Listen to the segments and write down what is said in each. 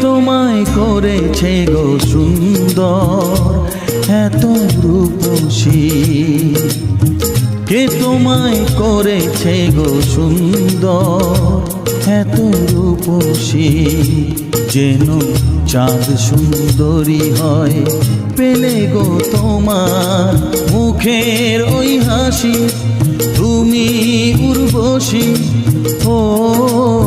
তোমায় করেছে গো সুন্দর, এত রূপসী। কে তোমায় করেছে গো সুন্দর, এত রূপসী। যেন চাঁদ সুন্দরী হয়, পেলে গো তোমার মুখের ওই হাসি। তুমি উর্বশী ও ও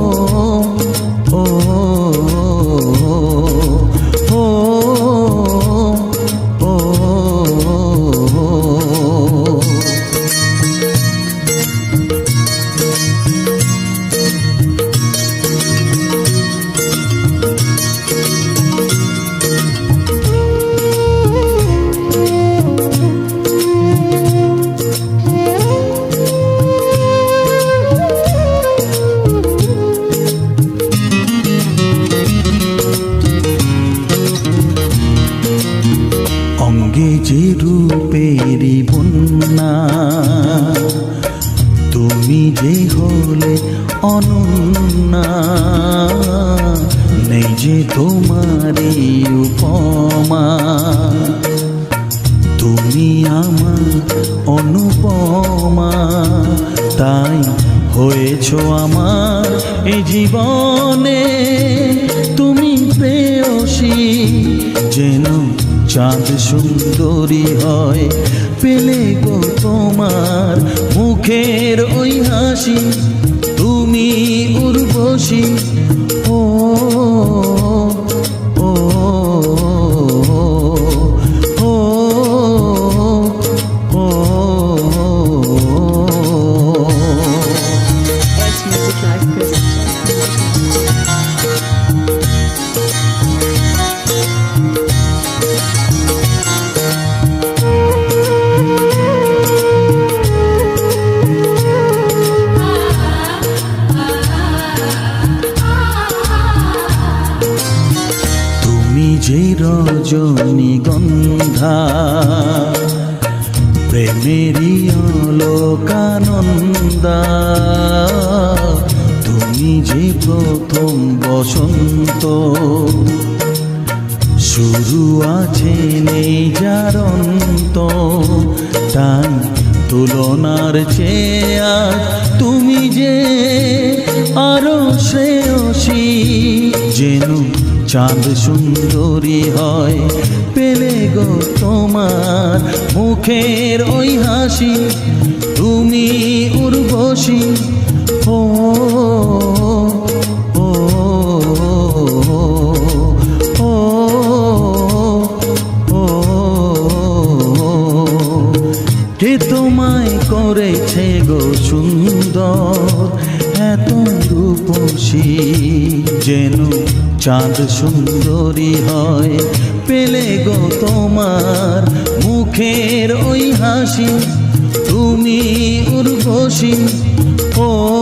যে হলে অনন্যা, নেই যে তোমারই উপমা। তুমি আমার অনুপমা, তাই হয়েছ আমার এই জীবনে। তুমি প্রেয়সী, যেন চাঁদ সুন্দরী হয় পেলে গো তোমার মুখের ওই হাসি তুমি উর্বশী যে রজনীগন্ধা প্রেমেরই লোকানন্দা তুমি যে প্রথম বসন্ত, শুরু আছে নেই যার অন্ত তাই তুলনার চেয়ে তুমি যে আরও শ্রেয়সী, যেন চাঁদ সুন্দরী হয় পেলে গো তোমার মুখের ওই হাসি, তুমি উর্বশী। ও তোমায় করেছে গো সুন্দর? চাঁদ সুন্দরী হয়। পেলে গো তোমার মুখের ওই হাসি। তুমি উর্বশী ও